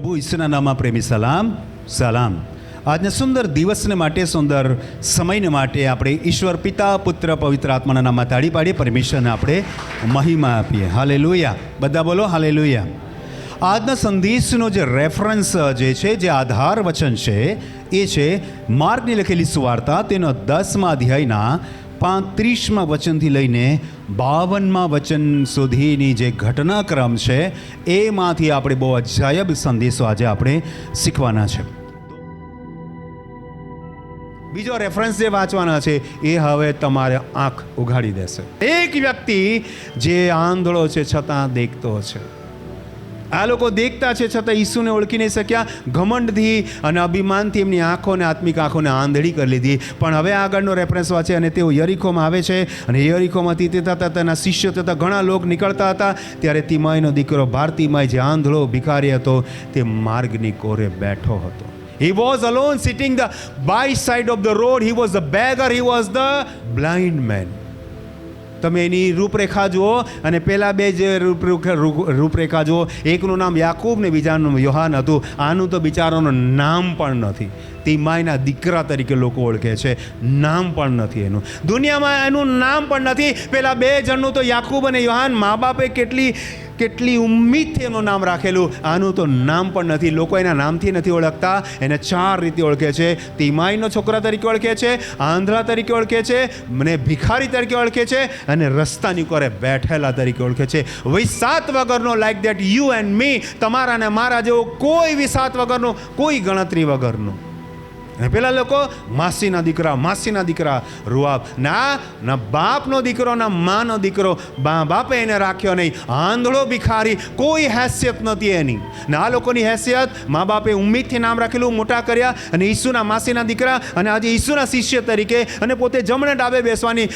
પ્રભુ ઈસુના નામમાં પ્રેમી. સલામ સલામ. આજના સુંદર દિવસને માટે, સુંદર સમયને માટે આપણે ઈશ્વર પિતા, પુત્ર, પવિત્ર આત્માના નામમાં તાળી પાડીએ, પરમેશ્વરને આપણે મહિમા આપીએ. હાલે બધા બોલો હાલે આજના સંદેશનો જે રેફરન્સ જે છે, જે આધાર વચન છે, એ છે માર્ગની લખેલી સુવાર્તા, તેનો દસમા અધ્યાયના પાંત્રીસમાં વચનથી લઈને બાવનમાં વચન સુધીની જે ઘટનાક્રમ છે, એમાંથી આપણે બહુ અજાયબ સંદેશો આજે આપણે શીખવાના છે. બીજો રેફરન્સ જે વાંચવાના છે, એ હવે તમારે આંખ ઉઘાડી દેશે. એક વ્યક્તિ જે આંધળો છે, છતાં દેખતો છે. આ લોકો દેખતા છે છતાં ઈસુને ઓળખી નહીં શક્યા. ઘમંડથી અને અભિમાનથી એમની આંખોને, આત્મિક આંખોને આંધળી કરી લીધી. પણ હવે આગળનો રેફરન્સ વાંચે અને તેઓ યરીખોમાં આવે છે અને યરીખોમાંથી તે થતા તેના શિષ્યો તથા ઘણા લોક નીકળતા હતા. ત્યારે તિમાઈનો દીકરો ભારતીમાઈ જે આંધળો, ભિખારી હતો, તે માર્ગની કોરે બેઠો હતો. He was alone sitting the by side of the road he was the beggar he was the blind man. તમે એની રૂપરેખા જુઓ અને પહેલાં બે જે રૂપરેખા જુઓ, એકનું નામ યાકૂબ ને બીજાનું યોહાન હતું. આનું તો બિચારાનું નામ પણ નથી. તિમાઈના દીકરા તરીકે લોકો ઓળખે છે. નામ પણ નથી એનું. દુનિયામાં એનું નામ પણ નથી. પેલા બે જણનું તો યાકુબ અને યોહાન મા બાપે કેટલી કેટલી ઉમ્મીદથી એનું નામ રાખેલું. આનું તો નામ પણ નથી. લોકો એના નામથી નથી ઓળખતા. એને ચાર રીતે ઓળખે છે. તિમાઈનો છોકરા તરીકે ઓળખે છે. આંધળા તરીકે ઓળખે છે. મને ભિખારી તરીકે ઓળખે છે. અને રસ્તાની કોરે બેઠેલા તરીકે ઓળખે છે. વિસાત વગરનો like that you and me તમારા અને મારા જેવો કોઈ વિસાત વગરનો, કોઈ ગણતરી વગરનો. અને પેલા લોકો, માસીના દીકરા માસીના દીકરા, રૂઆબ. ના ના, બાપનો દીકરો, ના, માનો દીકરો. બા, બાપે એને રાખ્યો નહીં. આંધળો ભિખારી, કોઈ હેસિયત નહોતી એની. ને આ લોકોની હેસિયત મા બાપે ઉમ્મીદથી નામ રાખેલું, મોટા કર્યા અને ઈસુના માસીના દીકરા અને આજે ઈસુના શિષ્ય તરીકે અને પોતે જમણે ડાબે બેસવાની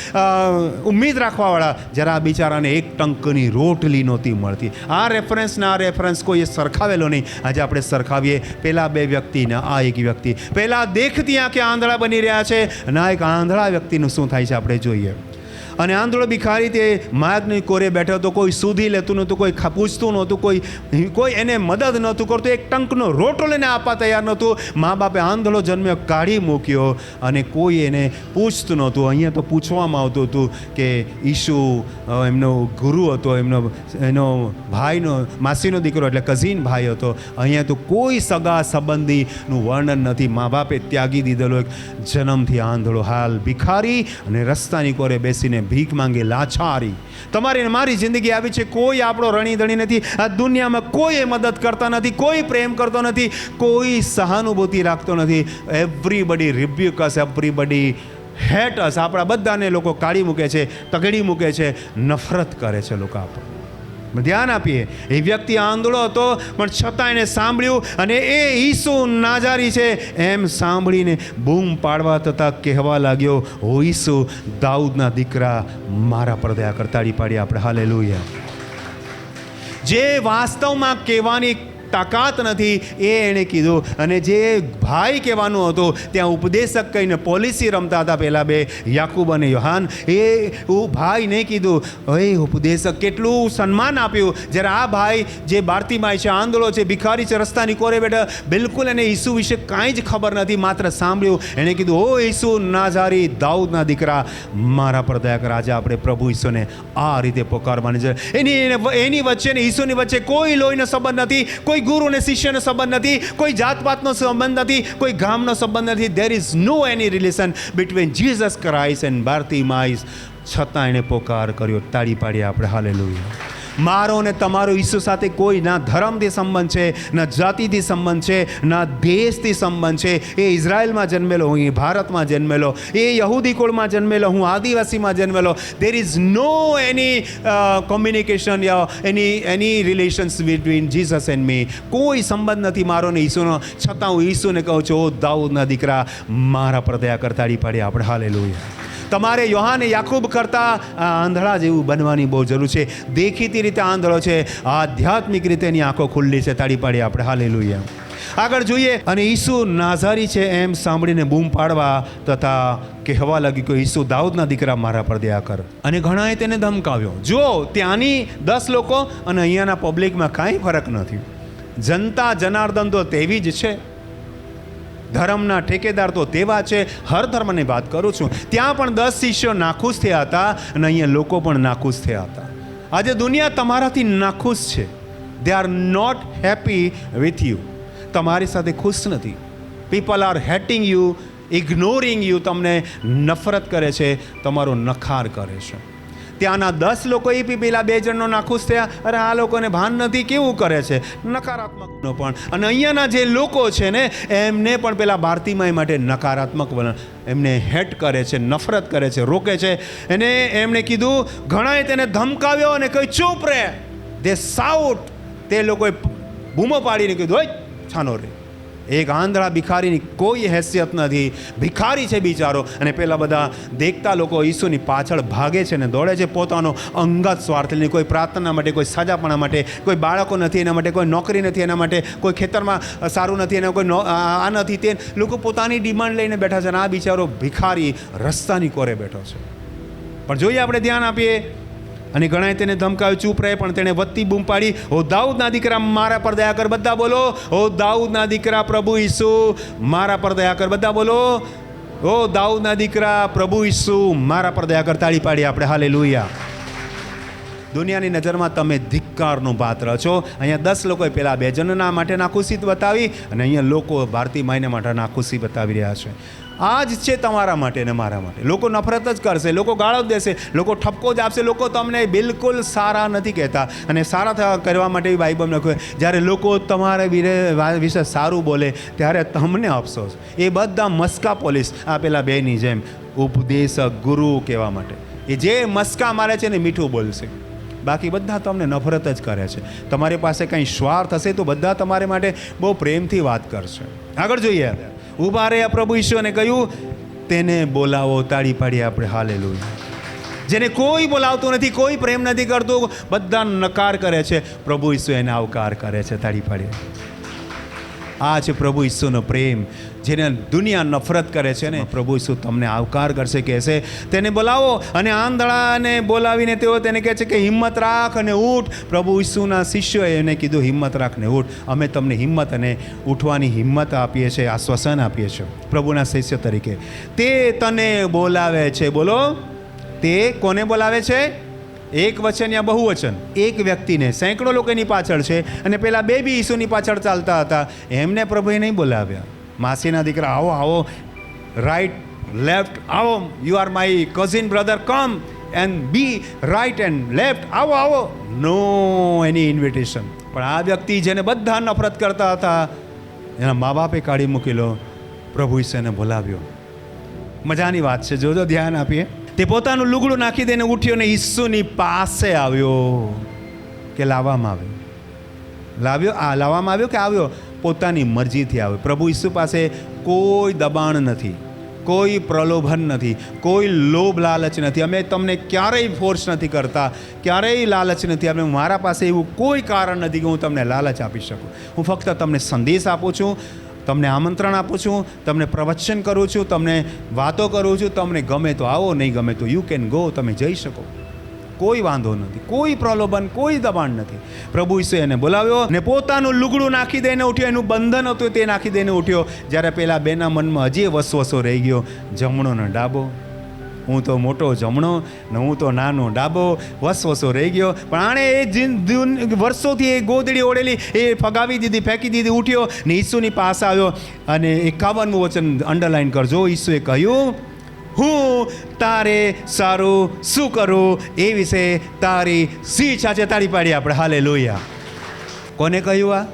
ઉમ્મીદ રાખવાવાળા. જરા બિચારાને એક ટંકની રોટલી નહોતી મળતી. આ રેફરન્સ ના રેફરન્સ કોઈએ સરખાવેલો નહીં. આજે આપણે સરખાવીએ. પેલા બે વ્યક્તિને આ એક વ્યક્તિ. પેલા દેખતી આંખે આંધળા બની રહ્યા છે. ના એક આંધળા વ્યક્તિનું શું થાય છે? આપણે જોઈએ. અને આંધળો ભિખારી તે માર્ગની કોરે બેઠો હતો, કોઈ સુધી લેતું નહોતું, કોઈ પૂછતું નહોતું, કોઈ કોઈ એને મદદ નહોતું કરતું, એક ટંકનો રોટો લઈને આપવા તૈયાર નહોતું. મા બાપે આંધળો જન્મ્યો કાઢી મૂક્યો અને કોઈ એને પૂછતું નહોતું. અહીંયા તો પૂછવામાં આવતું હતું કે ઈશુ એમનો ગુરુ હતો, એમનો, એનો ભાઈનો, માસીનો દીકરો એટલે કઝિન ભાઈ હતો. અહીંયા તો કોઈ સગા સંબંધીનું વર્ણન નથી. મા બાપે ત્યાગી દીધેલો એક જન્મથી આંધળો હાલ ભિખારી અને રસ્તાની કોરે બેસીને ભીખ માંગે, લાચારી. તમારી ને મારી જિંદગી આવી છે, કોઈ આપણો રણી ધણી નથી. આ દુનિયામાં કોઈ મદદ કરતા નથી, કોઈ પ્રેમ કરતો નથી, કોઈ સહાનુભૂતિ રાખતો નથી. Everybody rebukes everybody hate us આપણા બધાને લોકો કાઢી મૂકે છે, તગડી મૂકે છે, નફરત કરે છે લોકો આપણને. ધ્યાન આપીએ. એ વ્યક્તિ આંધળો હતો, પણ છતાં એને સાંભળ્યું અને એ ઈસુ નાજારી છે. એમ સાંભળીને બૂમ પાડવા તથા કહેવા લાગ્યો, હો ઈસુ, દાઉદના દીકરા મારા પર દયા કરતાડી પાડી આપણે. હાલે જે વાસ્તવમાં કહેવાની તાકાત નથી, એ એણે કીધું. અને જે ભાઈ કહેવાનું હતું, ત્યાં ઉપદેશક કહીને પોલિસી રમતા હતા પહેલાં બે, યાકુબ અને યોહાન. એ ભાઈ ભાઈને કીધું એ ઉપદેશક કેટલું સન્માન આપ્યું. જ્યારે આ ભાઈ જે બારતીમાય છે, આંધળો છે, ભિખારી છે, રસ્તાની કોરે બેઠા, બિલકુલ એને ઈસુ વિશે કાંઈ જ ખબર નથી, માત્ર સાંભળ્યું. એણે કીધું, ઓ ઈસુ નાઝારી, દાઉદના દીકરા, મારા પર દયા કર આજે આપણે પ્રભુ ઈસુને આ રીતે પોકારવાની છે. એની એની વચ્ચે ને ઈસુની વચ્ચે કોઈ લોહીનો સંબંધ નથી, કોઈ ગુરુ અને શિષ્યનો સંબંધ નથી, કોઈ જાતપાતનો સંબંધ નથી, કોઈ ગામનો સંબંધ નથી. There is no any relation between Jesus Christ and Bharati માઇસ છતાં એણે પોકાર કર્યો, તાળી પાડી આપણે. હાલે મારો ને તમારો ઈસુ સાથે કોઈ ના ધર્મથી સંબંધ છે, ના જાતિથી સંબંધ છે, ના દેશથી સંબંધ છે. એ ઇઝરાયલમાં જન્મેલો, હું એ ભારતમાં જન્મેલો. એ યહૂદી કુળમાં જન્મેલો, હું આદિવાસીમાં જન્મેલો. There is no any communication yeah any any relations between Jesus and me કોઈ સંબંધ નથી મારો ને ઈસુનો. છતાં હું ઈસુને કહું છું, ઓ દાઉદના દીકરા, મારા પર દયા કરતાડી પાડી આપણે. હાલે તમારે યોહાને યાકૂબ કરતાં આ આંધળા જેવું બનવાની બહુ જરૂર છે. દેખીતી રીતે આંધળો છે. આધ્યાત્મિક રીતે એની આંખો ખુલ્લી છે. તાળી પાડી આપણે. હાલે આગળ જોઈએ. અને ઈસુ નાઝારી છે એમ સાંભળીને બૂમ પાડવા તથા કહેવા લાગ્યું કે ઈસુ દાઉદના દીકરા મારા પર દયા કર. અને ઘણાએ તેને ધમકાવ્યો. જો ત્યાંની દસ લોકો અને અહીંયાના પબ્લિકમાં કાંઈ ફરક નથી. જનતા જનાર્દન તો તેવી જ છે. ધર્મના ઠેકેદાર તો તેવા છે. હર ધર્મની વાત કરું છું. ત્યાં પણ દસ શિષ્યો નાખુશ થયા હતા અને અહીંયા લોકો પણ નાખુશ થયા હતા. આજે દુનિયા તમારાથી નાખુશ છે. They are not happy with you તમારી સાથે ખુશ નથી. People are hating you ignoring you તમને નફરત કરે છે, તમારો નખાર કરે છે. ત્યાંના દસ લોકો એ પેલા બે જણનો નાખુશ થયા. અરે આ લોકોને ભાન નથી, કેવું કરે છે? નકારાત્મકનો પણ. અને અહીંયાના જે લોકો છે ને, એમને પણ પેલા ભારતીમાય માટે નકારાત્મક વલણ. એમને હેટ કરે છે, નફરત કરે છે, રોકે છે. એને એમણે કીધું, ઘણાએ તેને ધમકાવ્યો અને કહ્યું, ચૂપ રહે દે સાઉટ તે લોકોએ બૂમો પાડીને કીધું હોય છાનો રે. એક આંધળા ભિખારીની કોઈ હેસિયત નથી. ભિખારી છે બિચારો. અને પેલા બધા દેખતા લોકો ઈસુની પાછળ ભાગે છે ને દોડે છે પોતાનો અંગત સ્વાર્થ લઈને. કોઈ પ્રાર્થના માટે, કોઈ સજાપણા માટે, કોઈ બાળકો નથી એના માટે, કોઈ નોકરી નથી એના માટે, કોઈ ખેતરમાં સારું નથી એના, કોઈ આ નથી તે. લોકો પોતાની ડિમાન્ડ લઈને બેઠા છે અને આ બિચારો ભિખારી રસ્તાની કોરે બેઠો છે. પણ જોઈએ આપણે ધ્યાન આપીએ. અને ઘણાએ તેને ધમકાવ્યું ચૂપ રહે પણ તેણે વધતી બૂમ પાડી. ઓ દાઉદના દીકરા, મારા પર દયા કર, બધા બોલો. ઓ દાઉદના દીકરા, પ્રભુ ઈસુ, મારા પર દયા કર, બધા બોલો. ઓ દાઉદના દીકરા, પ્રભુ ઈસુ, મારા પર દયા કર. તાળી પાડી આપણે. હાલે દુનિયાની નજરમાં તમે ધિક્કારનું પાત્ર છો. અહીંયા દસ લોકોએ પેલા બે જણના માટે નાખુશી બતાવી અને અહીંયા લોકો ભારતી માઈને માટે નાખુશી બતાવી રહ્યા છે. આ જ છે તમારા માટે ને મારા માટે. લોકો નફરત જ કરશે, લોકો ગાળો જ દેશે, લોકો ઠપકો જ આપશે, લોકો તમને બિલકુલ સારા નથી કહેતા. અને સારા કરવા માટે બી બાઇબલ લખ્યું જ્યારે લોકો તમારા વિશે સારું બોલે, ત્યારે તમને અફસોસ. એ બધા મસ્કા પોલીસ, આ પેલા બેની જેમ. ઉપદેશક ગુરુ કહેવા માટે. એ જે મસ્કા મારે છે ને મીઠું બોલશે. બાકી બધા તમને નફરત જ કરે છે. તમારી પાસે કંઈ સ્વાર્થ હશે તો બધા તમારી માટે બહુ પ્રેમથી વાત કરશે. આગળ જોઈએ. ઊભા રહ્યા પ્રભુ ઈશ્વરને કહ્યું, તેને બોલાવો, તાળી પાડી આપણે. હાલેલું જેને કોઈ બોલાવતું નથી, કોઈ પ્રેમ નથી કરતું, બધા નકાર કરે છે. પ્રભુ ઈશ્વર એને આવકાર કરે છે. તાળી પાડી આ છે પ્રભુ ઈસુનો પ્રેમ, જેને દુનિયા નફરત કરે છે ને પ્રભુ ઈસુ તમને આવકાર કરશે, કહેશે. તેને બોલાવો અને આંધળાને બોલાવીને તેઓ તેને કહે છે કે હિંમત રાખ અને ઉઠ. પ્રભુ ઈસુના શિષ્યોએ એને કીધું, હિંમત રાખ ને ઉઠ. અમે તમને હિંમત અને ઉઠવાની હિંમત આપીએ છીએ, આશ્વાસન આપીએ છીએ. પ્રભુના શિષ્ય તરીકે. તે તને બોલાવે છે. બોલો. તે કોને બોલાવે છે? એક વચન યા બહુવચન? એક વ્યક્તિને. સેંકડો લોકોની પાછળ છે અને પેલા બે બી ઈસુની પાછળ ચાલતા હતા. એમને પ્રભુએ નહીં બોલાવ્યા. માસીના દીકરા, આવો આવો. રાઈટ લેફ્ટ આવો. You are my cousin brother come and be right and left આવો આવો. નો એની ઇન્વિટેશન પણ આ વ્યક્તિ જેને બધા નફરત કરતા હતા, એના મા બાપે કાઢી મૂકેલો. પ્રભુ ઈશ્વરને બોલાવ્યો. મજાની વાત છે. જોજો, ધ્યાન આપીએ. તે પોતાનું લુગડું નાખી દઈને ઉઠ્યો ને ઈસુની પાસે આવ્યો કે લાવવામાં આવ્યો. લાવ્યો? આ લાવવામાં આવ્યો કે આવ્યો? પોતાની મરજીથી આવ્યો. પ્રભુ ઈસુ પાસે કોઈ દબાણ નથી, કોઈ પ્રલોભન નથી, કોઈ લોભ લાલચ નથી. અમે તમને ક્યારેય ફોર્સ નથી કરતા, ક્યારેય લાલચ નથી. અમે મારા પાસે એવું કોઈ કારણ નથી કે હું તમને લાલચ આપી શકું. હું ફક્ત તમને સંદેશ આપું છું. તમને આમંત્રણ આપું છું, તમને પ્રવચન કરું છું, તમને વાતો કરું છું, તમને ગમે તો આવો, નહીં ગમે તો યુ કેન ગો તમે જઈ શકો. કોઈ વાંધો નથી, કોઈ પ્રલોભન, કોઈ દબાણ નથી. પ્રભુ ઈસુએ એને બોલાવ્યો ને પોતાનું લુગડું નાખી દઈને ઉઠ્યો, એનું બંધન હતું તે નાખી દઈને ઉઠ્યો. જ્યારે પેલા બેના મનમાં હજી વસવસો રહી ગયો જમણો ને ડાબો. હું તો મોટો જમણો ને હું તો નાનો ડાબો. વસવસો રહી ગયો. પણ આણે એ વર્ષોથી એ ગોદડી ઓળેલી એ ફગાવી દીધી, ફેંકી દીધી, ઉઠ્યો ને ઈસુની પાસે આવ્યો. અને એકાવનમું વચન અંડરલાઈન કરજો. ઈસુએ કહ્યું, હું તારે સારું શું કરું? એ વિશે તારી સી છે તાળી પાડી આપણે. હાલે લોહિયા કોને કહ્યું આ?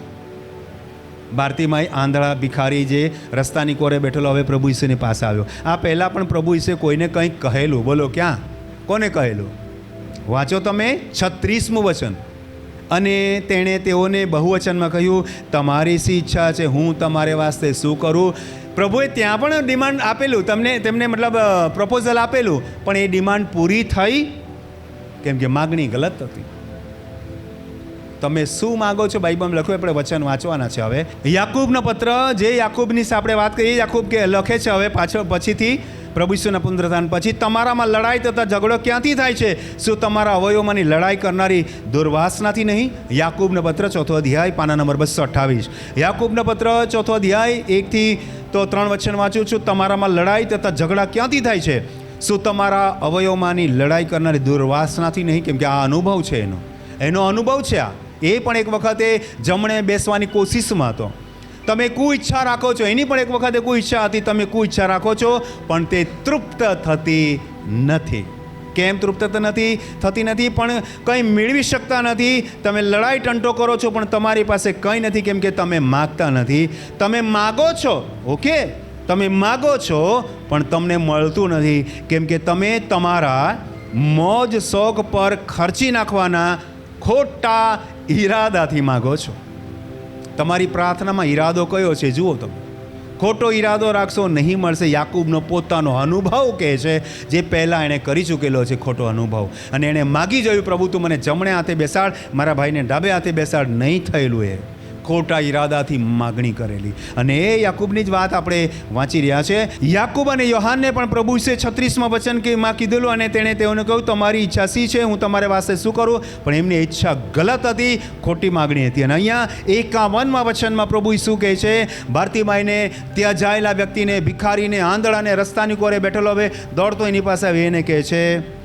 ભારતીમાઈ આંધળા ભિખારી જે રસ્તાની કોરે બેઠેલો, હવે પ્રભુ ઈસુની પાસે આવ્યો. આ પહેલાં પણ પ્રભુ ઈસુએ કોઈને કંઈક કહેલું. બોલો, ક્યાં? કોને કહેલું? વાંચો તમે છત્રીસમું વચન. અને તેણે તેઓને બહુવચનમાં કહ્યું, તમારી શી ઈચ્છા છે? હું તમારે વાસ્તે શું કરું? પ્રભુએ ત્યાં પણ ડિમાન્ડ આપેલું. તમને, તેમને મતલબ પ્રપોઝલ આપેલું. પણ એ ડિમાન્ડ પૂરી થઈ, કેમ કે માગણી ગલત હતી. તમે શું માગો છો? બાઇબલમાં લખ્યું આપણે વચન વાંચવાના છે હવે. યાકૂબનો પત્ર, જે યાકૂબની આપણે વાત કરીએ, યાકૂબ કે લખે છે હવે પાછળ પછીથી પ્રભુ ઈસુના પુનરુત્થાન પછી તમારામાં લડાઈ તથા ઝઘડો ક્યાંથી થાય છે? શું તમારા અવયવમાંની લડાઈ કરનારી દુર્વાસનાથી નહીં? યાકૂબનો પત્ર, ચોથો અધ્યાય, પાના નંબર બસો અઠ્ઠાવીસ. યાકૂબનો પત્ર, ચોથો અધ્યાય, એકથી તો ત્રણ વચન વાંચું છું. તમારામાં લડાઈ તથા ઝઘડા ક્યાંથી થાય છે? શું તમારા અવયવમાંની લડાઈ કરનારી દુર્વાસનાથી નહીં? કેમ કે આ અનુભવ છે એનો. એનો અનુભવ છે આ. એ પણ એક વખતે જમણે બેસવાની કોશિશમાં હતો. તમે કુ ઈચ્છા રાખો છો, એની પણ એક વખતે કોઈ ઈચ્છા હતી, તમે કુ ઈચ્છા રાખો છો, પણ તે તૃપ્ત થતી નથી. કેમ તૃપ્ત નથી? થતી નથી, પણ કંઈ મેળવી શકતા નથી. તમે લડાઈ ટંટો કરો છો, પણ તમારી પાસે કંઈ નથી, કેમ કે તમે માગતા નથી. તમે માગો છો, ઓકે? તમે માગો છો, પણ તમને મળતું નથી. કેમ કે તમે તમારા મોજ શોખ પર ખર્ચી નાખવાના ખોટા ઈરાદાથી માગો છો. તમારી પ્રાર્થનામાં ઈરાદો કયો છે જુઓ તમે. ખોટો ઈરાદો રાખશો નહીં મળશે. યાકૂબનો પોતાનો અનુભવ કહે છે, જે પહેલાં એણે કરી ચૂકેલો છે ખોટો અનુભવ. અને એણે માગી જોયું, પ્રભુ, તું મને જમણે હાથે બેસાડ. મારા ભાઈને ડાબે હાથે બેસાડ. નહીં થયેલું એ. ખોટા ઈરાદાથી માગણી કરેલી. અને એ યાકૂબની જ વાત આપણે વાંચી રહ્યા છે. યાકૂબ અને યોહાનને પણ પ્રભુ છે છત્રીસમાં વચન કે માં કીધેલું અને તેણે તેઓને કહ્યું, તમારી ઈચ્છા શી છે? હું તમારે પાસે શું કરું? પણ એમની ઈચ્છા ગલત હતી, ખોટી માગણી હતી. અને અહીંયા એકાવનમાં વચનમાં પ્રભુ શું કહે છે ભારતીબાઈને ત્યાં જાયેલા વ્યક્તિને ભિખારીને, આંધળાને રસ્તાની કોરે બેઠેલો હવે, દોડતો એની પાસે આવી. એને કહે છે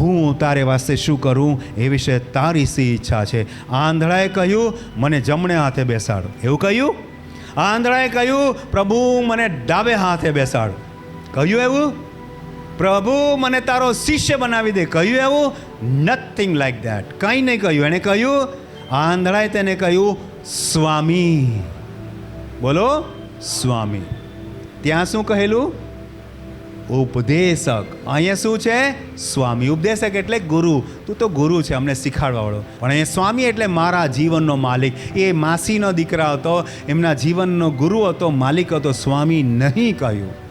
હું તારે વાસ્તે શું કરું એ વિશે તારી સી ઈચ્છા છે. આંધળાએ કહ્યું, મને જમણે હાથે બેસાડો. એવું કહ્યું? આંધળાએ કહ્યું, પ્રભુ, મને ડાબે હાથે બેસાડો. કહ્યું એવું? પ્રભુ, મને તારો શિષ્ય બનાવી દે. કહ્યું એવું? નથિંગ લાઈક દેટ કંઈ નહીં કહ્યું. એણે કહ્યું, આંધળાએ તેને કહ્યું, સ્વામી. બોલો, સ્વામી. ત્યાં શું કહેલું? ઉપદેશક. અહીંયા શું છે? સ્વામી ઉપદેશક એટલે ગુરુ. તું તો ગુરુ છે, અમને શીખાડવાવાળો. પણ અહીંયા સ્વામી એટલે મારા જીવનનો માલિક. એ માસીનો દીકરા હતો, એમના જીવનનો ગુરુ હતો, માલિક હતો, સ્વામી નહીં કહ્યું.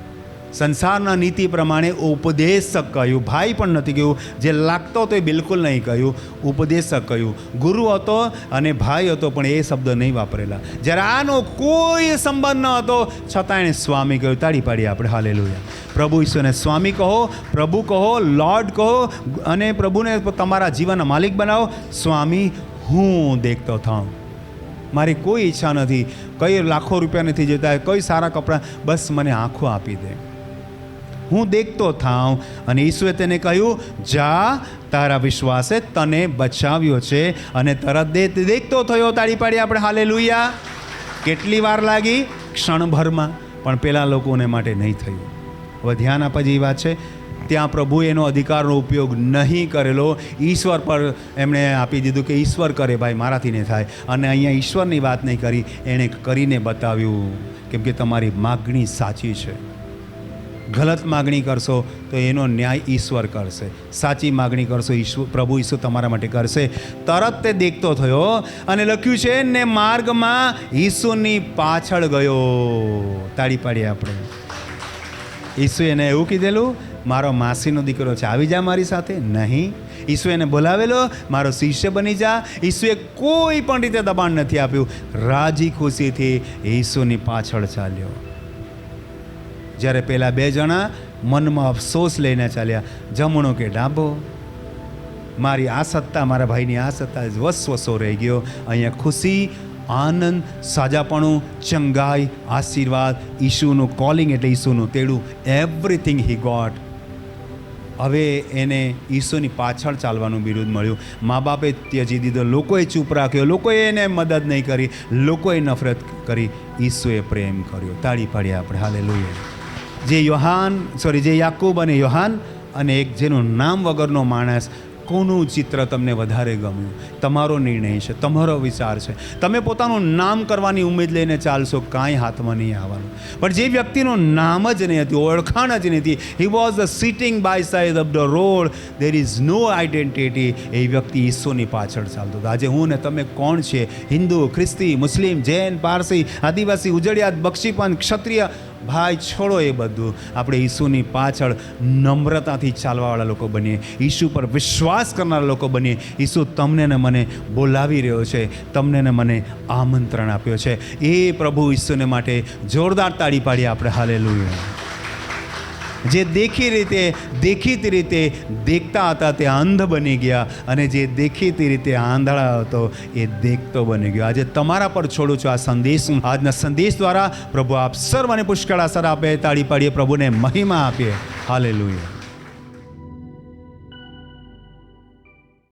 સંસારના નીતિ પ્રમાણે ઉપદેશક કહ્યું. ભાઈ પણ નથી કહ્યું. જે લાગતો હતો એ બિલકુલ નહીં કહ્યું. ઉપદેશક કહ્યું. ગુરુ હતો અને ભાઈ હતો, પણ એ શબ્દ નહીં વાપરેલા. જ્યારે આનો કોઈ સંબંધ ન હતો, છતાં એણે સ્વામી કહ્યું, તાળી પાડી આપણે. હાલે પ્રભુ ઈશ્વરને સ્વામી કહો, પ્રભુ કહો, લોર્ડ કહો અને પ્રભુને તમારા જીવનના માલિક બનાવો. સ્વામી, હું દેખતો થાઉં. મારી કોઈ ઈચ્છા નથી. કઈ લાખો રૂપિયા નથી જતા, કઈ સારા કપડાં. બસ, મને આંખો આપી દે. હું દેખતો થાઉં. અને ઈશ્વરે તેને કહ્યું, જા, તારા વિશ્વાસે તને બચાવ્યો છે અને તરત દે દેખતો થયો તાળી પાડી આપણે. હાલે લુયા કેટલી વાર લાગી? ક્ષણભરમાં. પણ પેલા લોકોને માટે નહીં થયું. હવે ધ્યાન આપવા જેવી વાત છે. ત્યાં પ્રભુએ એનો અધિકારનો ઉપયોગ નહીં કરેલો. ઈશ્વર પર એમણે આપી દીધું કે, ઈશ્વર કરે ભાઈ, મારાથી નહીં થાય. અને અહીંયા ઈશ્વરની વાત નહીં કરી. એણે કરીને બતાવ્યું, કેમ કે તમારી માગણી સાચી છે. ગલત માગણી કરશો તો એનો ન્યાય ઈશ્વર કરશે. સાચી માગણી કરશો ઈશ્વર પ્રભુ ઈશ્વર તમારા માટે કરશે. તરત તે દેખતો થયો અને લખ્યું છે, ને માર્ગમાં ઈસુની પાછળ ગયો. તાળી પાડીએ આપણે. ઈસુ એને એવું કીધેલું, મારો માસીનો દીકરો છે, આવી જા મારી સાથે. નહીં. ઈસુ એને બોલાવેલો, મારો શિષ્ય બની જા. ઈસુએ કોઈ પણ રીતે દબાણ નથી આપ્યું. રાજી ખુશીથી ઈસુની પાછળ ચાલ્યો. જ્યારે પહેલાં બે જણા મનમાં અફસોસ લઈને ચાલ્યા, જમણો કે ડાબો? મારી આ સત્તા, મારા ભાઈની આ સત્તા વસવસો રહી ગયો. અહીંયા ખુશી, આનંદ, સાજાપણું, ચંગાઈ, આશીર્વાદ ઈશુનું કોલિંગ એટલે ઈશુનું તેડું એવરીથિંગ હી ગોટ હવે એને ઈસુની પાછળ ચાલવાનું બિરુદ મળ્યું. મા બાપે ત્યજી દીધો લોકોએ ચૂપ રાખ્યો, લોકોએ એને મદદ નહીં કરી, લોકોએ નફરત કરી, ઈસુએ પ્રેમ કર્યો. તાળી પાડી આપણે. હાલે લોહીએ જે યોહાન સોરી જે યાકૂબ અને યોહાન અને એક જેનું નામ વગરનો માણસ, કોનું ચિત્ર તમને વધારે ગમ્યું? તમારો નિર્ણય છે, તમારો વિચાર છે. તમે પોતાનું નામ કરવાની ઉમેદ લઈને ચાલશો, કાંઈ હાથમાં નહીં આવવાનું. પણ જે વ્યક્તિનું નામ જ નહીં હતી, ઓળખાણ જ નહીં હતી he was the sitting by side of the road there is no identity એ વ્યક્તિ ઈસોની પાછળ ચાલતો હતો. આજે હું ને તમે કોણ છે? હિન્દુ, ખ્રિસ્તી, મુસ્લિમ, જૈન, પારસી, આદિવાસી, ઉજળિયાત, બક્ષીપંથ, ક્ષત્રિય ભાઈ છોડો એ બધું. આપણે ઈસુની પાછળ નમ્રતાથી ચાલવાવાળા લોકો બનીએ. ઈસુ પર વિશ્વાસ કરનારા લોકો બનીએ. ઈસુ તમને ને મને બોલાવી રહ્યો છે. તમને ને મને આમંત્રણ આપ્યો છે. એ પ્રભુ ઈસુને માટે જોરદાર તાળી પાડીએ આપણે. હાલે જે દેખી રીતે, દેખીતી રીતે દેખતા હતા તે અંધ બની ગયા અને જે દેખીતી રીતે આંધળા હતો એ દેખતો બની ગયો. આજે તમારા પર છોડું છું આ સંદેશ. આજના સંદેશ દ્વારા પ્રભુ આપ સર્વને પુષ્કળ અસર આપે, તાળી પાડીએ, પ્રભુને મહિમા આપીએ. હાલે